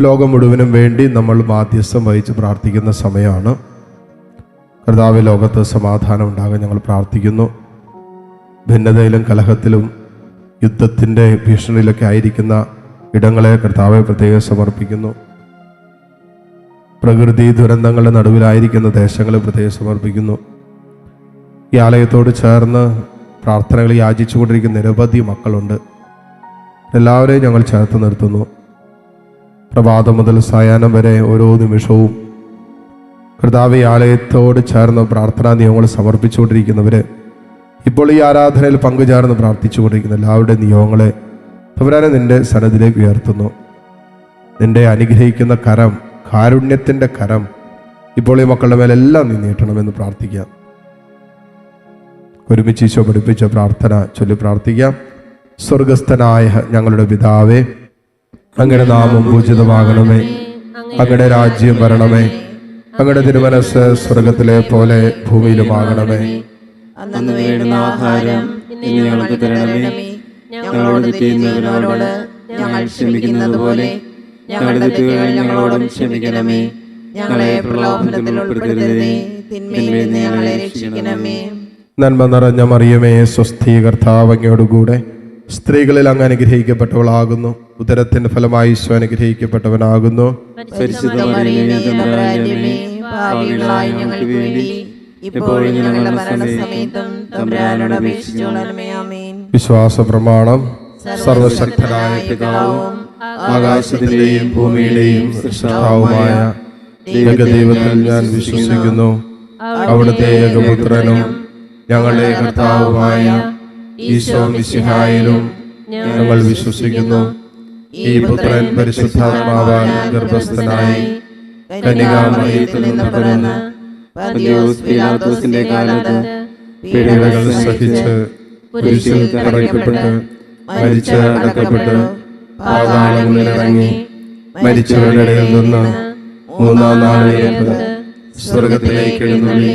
ലോകം മുഴുവനും വേണ്ടി നമ്മൾ മാധ്യസ്ഥം വഹിച്ച് പ്രാർത്ഥിക്കുന്ന സമയമാണ്. കർത്താവ് ലോകത്ത് സമാധാനം ഉണ്ടാകാൻ ഞങ്ങൾ പ്രാർത്ഥിക്കുന്നു. ഭിന്നതയിലും കലഹത്തിലും യുദ്ധത്തിന്റെ ഭീഷണിയിലൊക്കെ ആയിരിക്കുന്ന ഇടങ്ങളെ കർത്താവെ പ്രത്യേകം സമർപ്പിക്കുന്നു. പ്രകൃതി ദുരന്തങ്ങളുടെ നടുവിലായിരിക്കുന്ന ദേശങ്ങളെ പ്രത്യേകം സമർപ്പിക്കുന്നു. ഈ ആലയത്തോട് ചേർന്ന് പ്രാർത്ഥനകൾ യാചിച്ചുകൊണ്ടിരിക്കുന്ന നിരവധി മക്കളുണ്ട്. എല്ലാവരെയും ഞങ്ങൾ ചേർത്ത് നിർത്തുന്നു. പ്രഭാതം മുതൽ സായാഹ്നം വരെ ഓരോ നിമിഷവും കർത്താവ് ആലയത്തോട് ചേർന്ന് പ്രാർത്ഥനാ നിയമങ്ങൾ സമർപ്പിച്ചുകൊണ്ടിരിക്കുന്നവർ ഇപ്പോൾ ഈ ആരാധനയിൽ പങ്കുചേർന്ന് പ്രാർത്ഥിച്ചുകൊണ്ടിരിക്കുന്ന എല്ലാവരുടെ നിയോഗങ്ങളെ തവരാനെ നിന്റെ സനദിലേക്ക് ഉയർത്തുന്നു. നിന്റെ അനുഗ്രഹിക്കുന്ന കരം കാരുണ്യത്തിന്റെ കരം ഇപ്പോൾ ഈ മക്കളുടെ മേലെല്ലാം നീ നീട്ടണമെന്ന് പ്രാർത്ഥിക്കാം ഒരുമിച്ച് ഈശോ പഠിപ്പിച്ച പ്രാർത്ഥന ചൊല്ലി പ്രാർത്ഥിക്കാം. സ്വർഗസ്ഥനായ ഞങ്ങളുടെ പിതാവേ അങ്ങയുടെ നാമം പൂജിതമാകണമേ. അങ്ങയുടെ രാജ്യം വരണമേ. അങ്ങയുടെ തിരുമനസ് സ്വർഗത്തിലെ പോലെ ഭൂമിയിലുമാകണമേ. അന്നു വേണ്ടുന്ന ആഹാരം ഇന്ന് ഞങ്ങൾക്ക് തരണമേ. ഞങ്ങളോട് ഞങ്ങൾ ക്ഷമിക്കുന്നത് പോലെ ഞങ്ങളുടെ തെറ്റുകൾ ഞങ്ങളോടും ക്ഷമിക്കണമേ. ഞങ്ങളെ പ്രലോഭനത്തിൽ ഉൾപ്പെടുത്തരുതേ. തിന്മയിൽ ഞങ്ങളെ രക്ഷിക്കണമേ. നന്മ നിറഞ്ഞ മറിയമേ സ്വസ്ഥീകർത്താവങ്ങയോടുകൂടെ കൂടെ സ്ത്രീകളിൽ അങ്ങ് അനുഗ്രഹിക്കപ്പെട്ടവളാകുന്നു. ഉദരത്തിന്റെ ഫലമായി ഈശോ അനുഗ്രഹിക്കപ്പെട്ടവനാകുന്നു. വിശ്വാസ പ്രമാണം സർവശക്തനായ പിതാവും ആകാശത്തിന്റെയും ഭൂമിയുടെയും സൃഷ്ടാവുമായ ഏകദൈവത്തിൽ ഞാൻ വിശ്വസിക്കുന്നു. അവിടുത്തെ ഏകപുത്രനും ഞങ്ങളുടെ കർത്താവുമായ ഈശോ മിശിഹായിലും ഞങ്ങൾ വിശ്വസിക്കുന്നു. ഈ പുത്രൻ പരിശുദ്ധാത്മാവാൻ ഗർഭസ്ഥനായി കന്യകാമറിയത്തിൽ നിന്ന് പിറന്ന് പീലാത്തോസിന്റെ കാലത്ത് പിഴകൾ സഹിച്ച് കുരിശിൽ തറയ്ക്കപ്പെട്ട് മരിച്ച് അടക്കപ്പെട്ട് പാതാളങ്ങളിലിറങ്ങി മരിച്ചവരുടെ നിന്ന് മൂന്നാം നാളിലേക്ക് സ്വർഗത്തിലേക്ക് എഴുന്നള്ളി.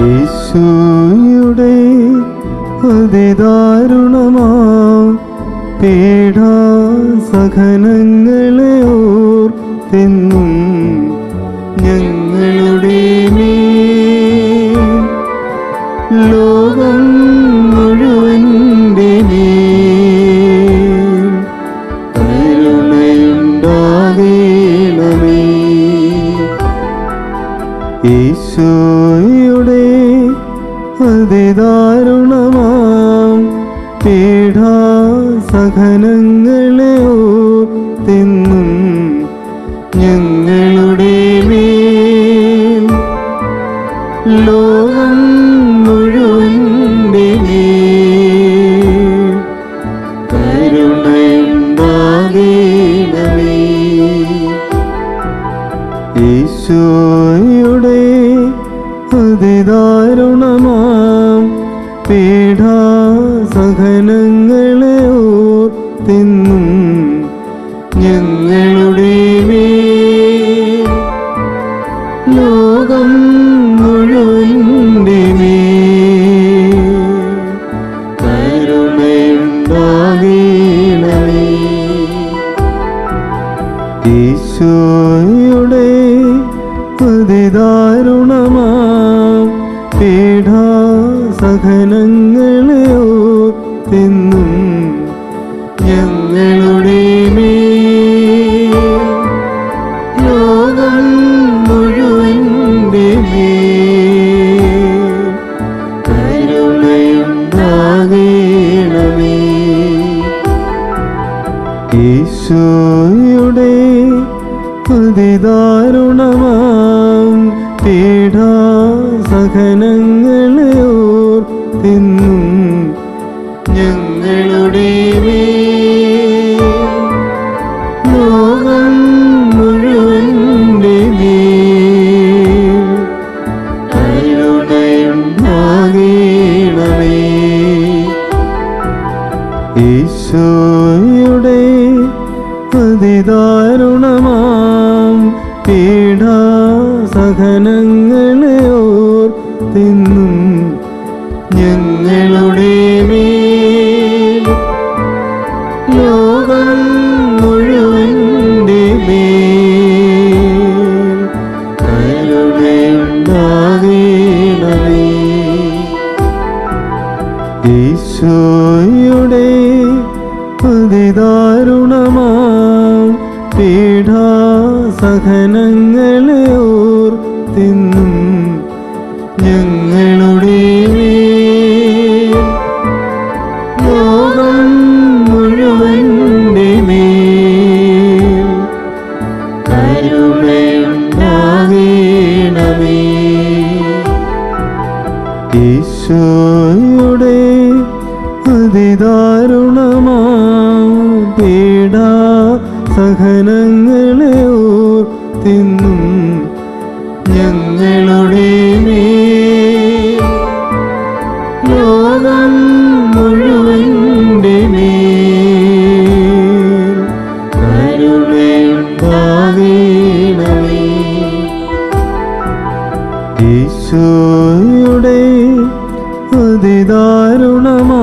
യേശുയുടെ അതിദാരുണമാ പീഡാസഹനങ്ങളെ ഓർത്തെന്നും ഞങ്ങളുടെ മേ ലോകം മുഴുവന്റെ കരുണയുണ്ടാകേണമേ. ഈശോയുടെ ഈശോയുടെ അതിദാരുണമാം പീഡാസഹനങ്ങളെ ഓർത്തെന്നും ഞങ്ങളുടെ മേൽ ലോകം മുഴുവന്റെ മേൽ കരുണയുണ്ടാകേണമേ ഈശോയുടെ ഈശോയുടെ അതിദാരുണമാം പീഠാസഹനങ്ങളെ ഓർത്തിന്നും ഞങ്ങളുടെ ലോകം കരുണയുണ്ടാകണമേ. ഈശോയുടെ സഹനങ്ങളെ ഓർത്തിന്നും ഞങ്ങളുടെ ലോകം മുഴുവന്റെ ഈശോയുടെ അതിദാരുണമാ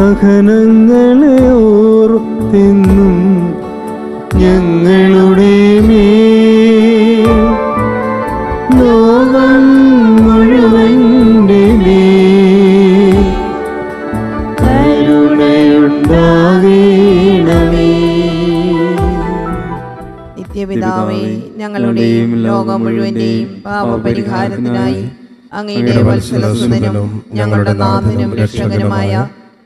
സഹനങ്ങളെ ഓർത്തെന്നും ഞങ്ങളുടെ മേ ലോകം മുഴുവന്റെ മേൽ കരുണയുണ്ടാകണമേ. നിത്യപിതാവേ ഞങ്ങളുടെയും ലോകം മുഴുവന്റെയും പാപപരിഹാരത്തിനായി അങ്ങയുടെ വത്സലസുതനും ഞങ്ങളുടെ നാഥനും രക്ഷകനുമായ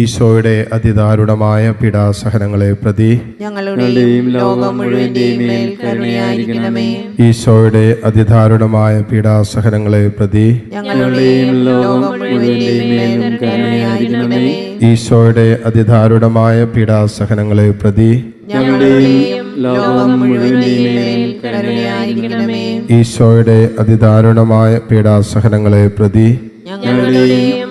ഈശോയുടെ അതിദാരുണമായ പീഡാസഹനങ്ങളെ പ്രതി ഞങ്ങളുടെയും ലോകം മുഴുവന്റെയും മേൽ കരുണയായിരിക്കണമേ. ഈശോയുടെ അതിദാരുണമായ പീഡാസഹനങ്ങളെ പ്രതി ഞങ്ങളുടെയും ലോകം മുഴുവന്റെയും മേൽ കരുണയായിരിക്കണമേ. ഈശോയുടെ അതിദാരുണമായ പീഡാസഹനങ്ങളെ പ്രതി ഞങ്ങളുടെയും ലോകം മുഴുവന്റെയും മേൽ കരുണയായിരിക്കണമേ. ഈശോയുടെ അതിദാരുണമായ പീഡാസഹനങ്ങളെ പ്രതി ഞങ്ങളുടെയും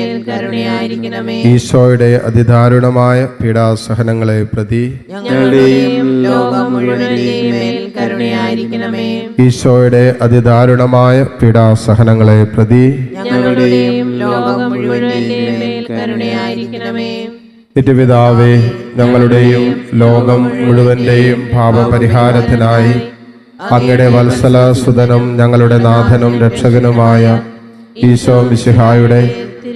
കരുണയായിരിക്കണമേ. ഈശോയുടെ അതിദാരുണമായ പീഡാസഹനങ്ങളെ പ്രതി ഞങ്ങളുടെയും ലോകം മുഴുവന്റെയും മേൽ കരുണയായിരിക്കണമേ. ഈശോയുടെ അതിദാരുണമായ പീഡാസഹനങ്ങളെ പ്രതി ഞങ്ങളുടെയും ലോകം മുഴുവന്റെയും മേൽ കരുണയായിരിക്കണമേ. നിത്യപിതാവേ ഞങ്ങളുടെയും ലോകം മുഴുവന്റെയും പാപപരിഹാരത്തിനായി അങ്ങയുടെ വത്സല സുതനും ഞങ്ങളുടെ നാഥനും രക്ഷകനുമായ ഈശോ മിശിഹായുടെ